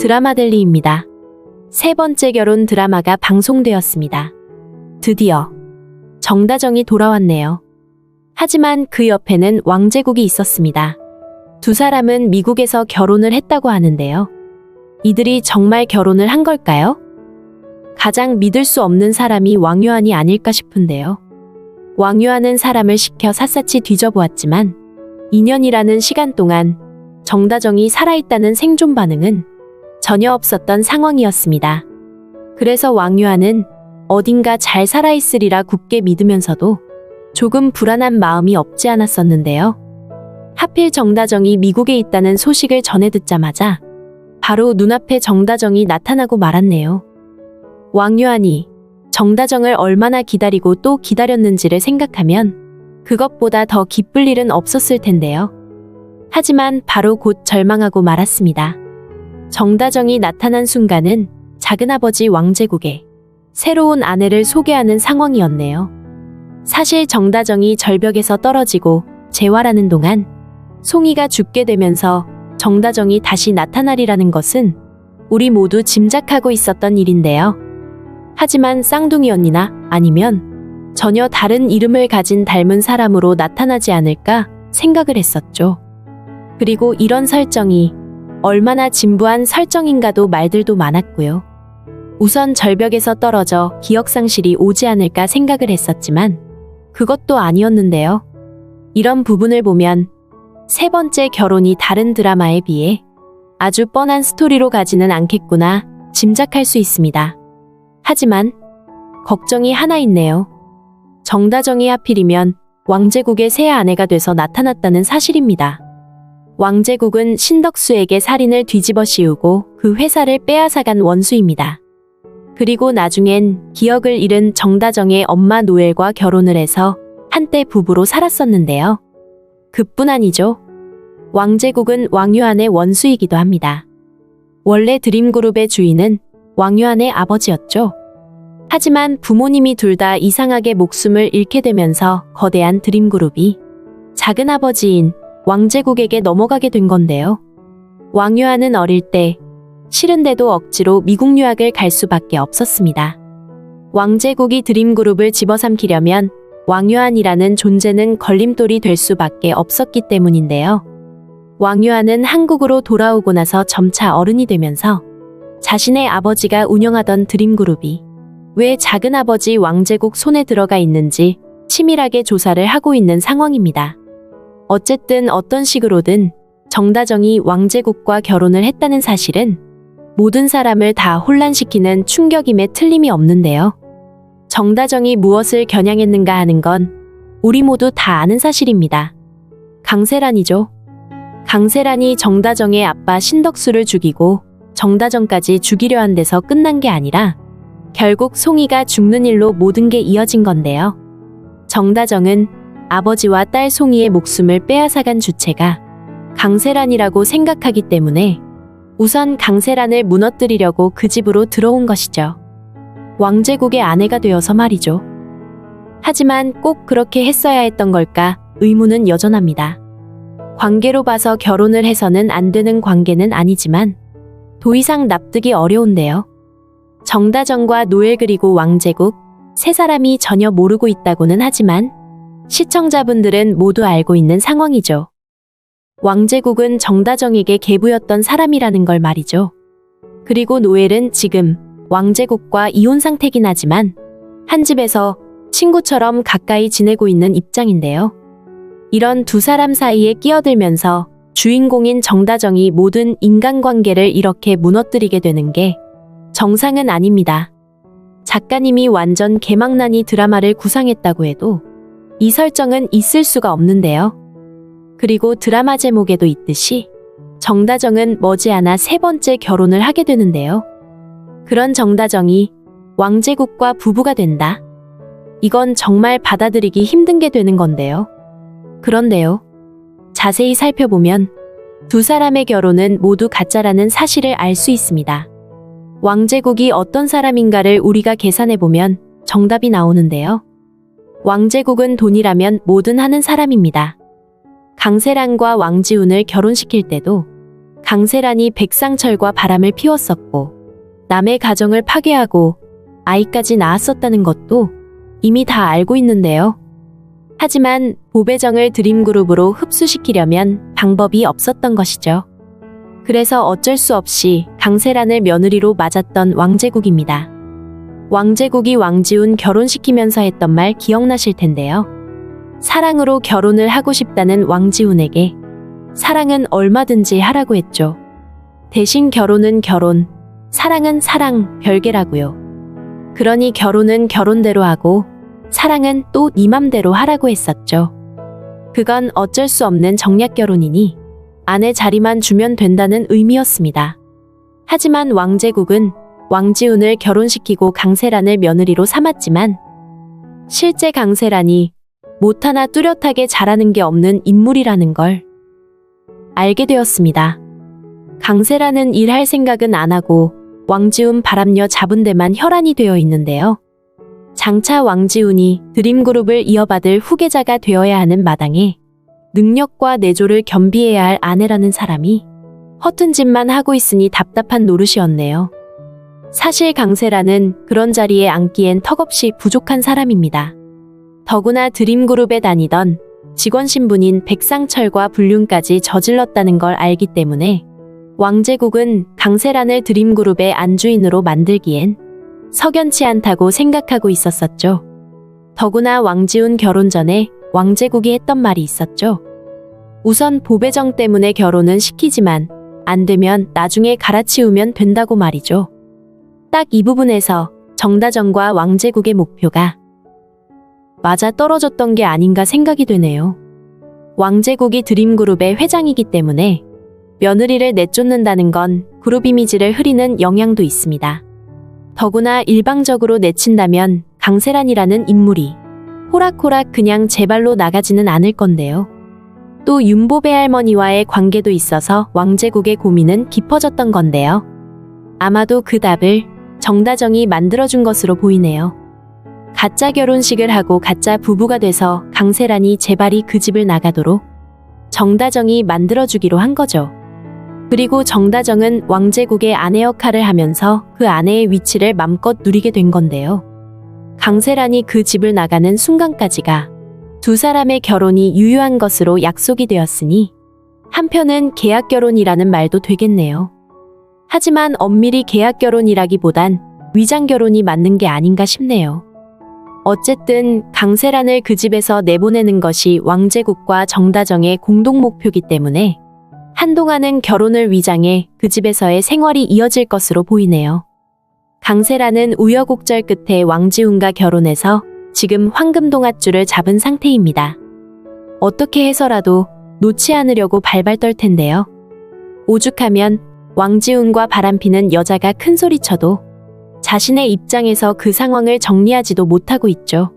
드라마델리입니다. 세 번째 결혼 드라마가 방송되었습니다. 드디어 정다정이 돌아왔네요. 하지만 그 옆에는 왕제국이 있었습니다. 두 사람은 미국에서 결혼을 했다고 하는데요. 이들이 정말 결혼을 한 걸까요? 가장 믿을 수 없는 사람이 왕유한이 아닐까 싶은데요. 왕유한은 사람을 시켜 샅샅이 뒤져보았지만 2년이라는 시간 동안 정다정이 살아있다는 생존 반응은 전혀 없었던 상황이었습니다. 그래서 왕유한은 어딘가 잘 살아있으리라 굳게 믿으면서도 조금 불안한 마음이 없지 않았었는데요. 하필 정다정이 미국에 있다는 소식을 전해 듣자마자 바로 눈앞에 정다정이 나타나고 말았네요. 왕유한이 정다정을 얼마나 기다리고 또 기다렸는지를 생각하면 그것보다 더 기쁠 일은 없었을 텐데요. 하지만 바로 곧 절망하고 말았습니다. 정다정이 나타난 순간은 작은아버지 왕제국에 새로운 아내를 소개하는 상황이었네요. 사실 정다정이 절벽에서 떨어지고 재활하는 동안 송이가 죽게 되면서 정다정이 다시 나타나리라는 것은 우리 모두 짐작하고 있었던 일인데요. 하지만 쌍둥이 언니나 아니면 전혀 다른 이름을 가진 닮은 사람으로 나타나지 않을까 생각을 했었죠. 그리고 이런 설정이 얼마나 진부한 설정인가도 말들도 많았고요. 우선 절벽에서 떨어져 기억상실이 오지 않을까 생각을 했었지만 그것도 아니었는데요. 이런 부분을 보면 세 번째 결혼이 다른 드라마에 비해 아주 뻔한 스토리로 가지는 않겠구나 짐작할 수 있습니다. 하지만 걱정이 하나 있네요. 정다정이 하필이면 왕제국의 새 아내가 돼서 나타났다는 사실입니다. 왕제국은 신덕수에게 살인을 뒤집어 씌우고 그 회사를 빼앗아간 원수입니다. 그리고 나중엔 기억을 잃은 정다정의 엄마 노엘과 결혼을 해서 한때 부부로 살았었는데요. 그뿐 아니죠. 왕제국은 왕유한의 원수이기도 합니다. 원래 드림그룹의 주인은 왕유한의 아버지였죠. 하지만 부모님이 둘 다 이상하게 목숨을 잃게 되면서 거대한 드림그룹이 작은 아버지인 왕제국에게 넘어가게 된 건데요. 왕유한은 어릴 때 싫은데도 억지로 미국 유학을 갈 수밖에 없었습니다. 왕제국이 드림그룹을 집어삼키려면 왕유한이라는 존재는 걸림돌이 될 수밖에 없었기 때문인데요. 왕유한은 한국으로 돌아오고 나서 점차 어른이 되면서 자신의 아버지가 운영하던 드림그룹이 왜 작은아버지 왕제국 손에 들어가 있는지 치밀하게 조사를 하고 있는 상황입니다. 어쨌든 어떤 식으로든 정다정이 왕제국과 결혼을 했다는 사실은 모든 사람을 다 혼란시키는 충격임에 틀림이 없는데요. 정다정이 무엇을 겨냥했는가 하는 건 우리 모두 다 아는 사실입니다. 강세란이죠. 강세란이 정다정의 아빠 신덕수를 죽이고 정다정까지 죽이려 한 데서 끝난 게 아니라 결국 송이가 죽는 일로 모든 게 이어진 건데요. 정다정은 아버지와 딸 송이의 목숨을 빼앗아간 주체가 강세란이라고 생각하기 때문에 우선 강세란을 무너뜨리려고 그 집으로 들어온 것이죠. 왕제국의 아내가 되어서 말이죠. 하지만 꼭 그렇게 했어야 했던 걸까 의문은 여전합니다. 관계로 봐서 결혼을 해서는 안 되는 관계는 아니지만 더 이상 납득이 어려운데요. 정다정과 노엘 그리고 왕제국 세 사람이 전혀 모르고 있다고는 하지만 시청자분들은 모두 알고 있는 상황이죠. 왕제국은 정다정에게 계부였던 사람이라는 걸 말이죠. 그리고 노엘은 지금 왕제국과 이혼 상태긴 하지만 한 집에서 친구처럼 가까이 지내고 있는 입장인데요. 이런 두 사람 사이에 끼어들면서 주인공인 정다정이 모든 인간관계를 이렇게 무너뜨리게 되는 게 정상은 아닙니다. 작가님이 완전 개망난이 드라마를 구상했다고 해도 이 설정은 있을 수가 없는데요. 그리고 드라마 제목에도 있듯이 정다정은 머지않아 세 번째 결혼을 하게 되는데요. 그런 정다정이 왕제국과 부부가 된다. 이건 정말 받아들이기 힘든 게 되는 건데요. 그런데요. 자세히 살펴보면 두 사람의 결혼은 모두 가짜라는 사실을 알 수 있습니다. 왕제국이 어떤 사람인가를 우리가 계산해보면 정답이 나오는데요. 왕제국은 돈이라면 뭐든 하는 사람입니다. 강세란과 왕지훈을 결혼시킬 때도 강세란이 백상철과 바람을 피웠었고 남의 가정을 파괴하고 아이까지 낳았었다는 것도 이미 다 알고 있는데요. 하지만 보배정을 드림그룹으로 흡수시키려면 방법이 없었던 것이죠. 그래서 어쩔 수 없이 강세란을 며느리로 맞았던 왕제국입니다. 왕제국이 왕지훈 결혼시키면서 했던 말 기억나실 텐데요. 사랑으로 결혼을 하고 싶다는 왕지훈에게 사랑은 얼마든지 하라고 했죠. 대신 결혼은 결혼, 사랑은 사랑 별개라고요. 그러니 결혼은 결혼대로 하고 사랑은 또 네 맘대로 하라고 했었죠. 그건 어쩔 수 없는 정략 결혼이니 아내 자리만 주면 된다는 의미였습니다. 하지만 왕제국은 왕지훈을 결혼시키고 강세란을 며느리로 삼았지만 실제 강세란이 못 하나 뚜렷하게 잘하는 게 없는 인물이라는 걸 알게 되었습니다. 강세란은 일할 생각은 안 하고 왕지훈 바람녀 잡은 데만 혈안이 되어 있는데요. 장차 왕지훈이 드림그룹을 이어받을 후계자가 되어야 하는 마당에 능력과 내조를 겸비해야 할 아내라는 사람이 허튼 짓만 하고 있으니 답답한 노릇이었네요. 사실 강세라는 그런 자리에 앉기엔 턱없이 부족한 사람입니다. 더구나 드림그룹에 다니던 직원 신분인 백상철과 불륜까지 저질렀다는 걸 알기 때문에 왕제국은 강세란을 드림그룹의 안주인으로 만들기엔 석연치 않다고 생각하고 있었었죠. 더구나 왕지훈 결혼 전에 왕제국이 했던 말이 있었죠. 우선 보배정 때문에 결혼은 시키지만 안 되면 나중에 갈아치우면 된다고 말이죠. 딱 이 부분에서 정다정과 왕제국의 목표가 맞아 떨어졌던 게 아닌가 생각이 되네요. 왕제국이 드림그룹의 회장이기 때문에 며느리를 내쫓는다는 건 그룹 이미지를 흐리는 영향도 있습니다. 더구나 일방적으로 내친다면 강세란이라는 인물이 호락호락 그냥 제 발로 나가지는 않을 건데요. 또 윤보배 할머니와의 관계도 있어서 왕제국의 고민은 깊어졌던 건데요. 아마도 그 답을 정다정이 만들어준 것으로 보이네요. 가짜 결혼식을 하고 가짜 부부가 돼서 강세란이 제발이 그 집을 나가도록 정다정이 만들어주기로 한 거죠. 그리고 정다정은 왕제국의 아내 역할을 하면서 그 아내의 위치를 맘껏 누리게 된 건데요. 강세란이 그 집을 나가는 순간까지가 두 사람의 결혼이 유효한 것으로 약속이 되었으니 한편은 계약 결혼이라는 말도 되겠네요. 하지만 엄밀히 계약 결혼이라기보단 위장 결혼이 맞는 게 아닌가 싶네요. 어쨌든 강세란을 그 집에서 내보내는 것이 왕제국과 정다정의 공동 목표기 때문에 한동안은 결혼을 위장해 그 집에서의 생활이 이어질 것으로 보이네요. 강세란은 우여곡절 끝에 왕지훈과 결혼해서 지금 황금동아줄을 잡은 상태입니다. 어떻게 해서라도 놓지 않으려고 발발 떨 텐데요. 오죽하면 왕지훈과 바람피는 여자가 큰 소리 쳐도 자신의 입장에서 그 상황을 정리하지도 못하고 있죠.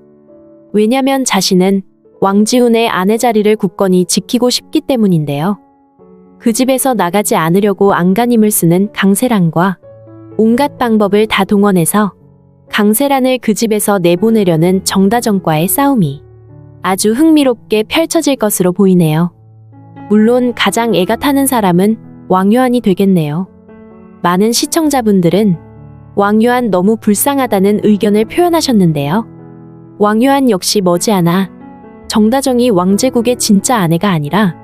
왜냐면 자신은 왕지훈의 아내 자리를 굳건히 지키고 싶기 때문인데요. 그 집에서 나가지 않으려고 안간힘을 쓰는 강세란과 온갖 방법을 다 동원해서 강세란을 그 집에서 내보내려는 정다정과의 싸움이 아주 흥미롭게 펼쳐질 것으로 보이네요. 물론 가장 애가 타는 사람은 왕유한이 되겠네요. 많은 시청자분들은 왕유한 너무 불쌍하다는 의견을 표현하셨는데요. 왕유한 역시 머지않아 정다정이 왕제국의 진짜 아내가 아니라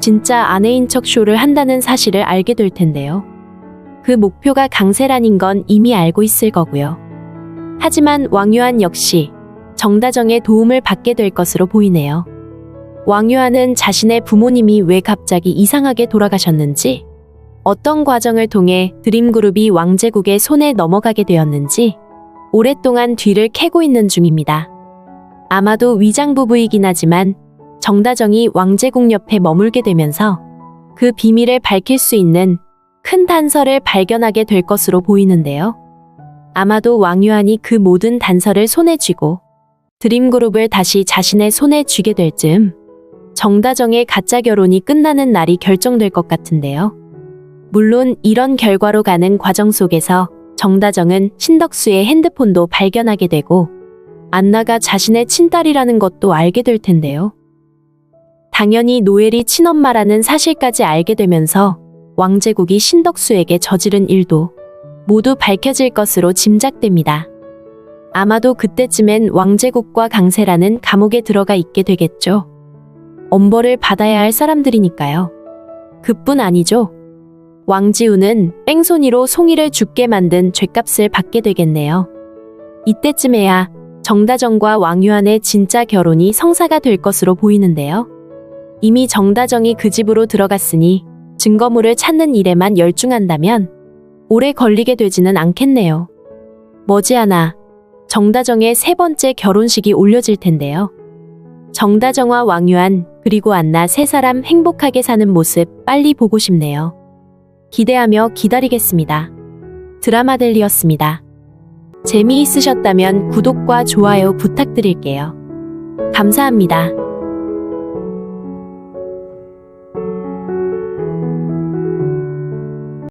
진짜 아내인 척 쇼를 한다는 사실을 알게 될 텐데요. 그 목표가 강세란인 건 이미 알고 있을 거고요. 하지만 왕유한 역시 정다정의 도움을 받게 될 것으로 보이네요. 왕유한은 자신의 부모님이 왜 갑자기 이상하게 돌아가셨는지, 어떤 과정을 통해 드림그룹이 왕제국의 손에 넘어가게 되었는지 오랫동안 뒤를 캐고 있는 중입니다. 아마도 위장부부이긴 하지만 정다정이 왕제국 옆에 머물게 되면서 그 비밀을 밝힐 수 있는 큰 단서를 발견하게 될 것으로 보이는데요. 아마도 왕유한이 그 모든 단서를 손에 쥐고 드림그룹을 다시 자신의 손에 쥐게 될 즈음 정다정의 가짜 결혼이 끝나는 날이 결정될 것 같은데요. 물론 이런 결과로 가는 과정 속에서 정다정은 신덕수의 핸드폰도 발견하게 되고 안나가 자신의 친딸이라는 것도 알게 될 텐데요. 당연히 노엘이 친엄마라는 사실까지 알게 되면서 왕제국이 신덕수에게 저지른 일도 모두 밝혀질 것으로 짐작됩니다. 아마도 그때쯤엔 왕제국과 강세라는 감옥에 들어가 있게 되겠죠. 엄벌을 받아야 할 사람들이니까요. 그뿐 아니죠. 왕지우는 뺑소니로 송이를 죽게 만든 죄값을 받게 되겠네요. 이때쯤에야 정다정과 왕유한의 진짜 결혼이 성사가 될 것으로 보이는데요. 이미 정다정이 그 집으로 들어갔으니 증거물을 찾는 일에만 열중한다면 오래 걸리게 되지는 않겠네요. 머지않아 정다정의 세 번째 결혼식이 올려질 텐데요. 정다정과 왕유한 그리고 안나 세 사람 행복하게 사는 모습 빨리 보고 싶네요. 기대하며 기다리겠습니다. 드라마델리였습니다. 재미있으셨다면 구독과 좋아요 부탁드릴게요. 감사합니다.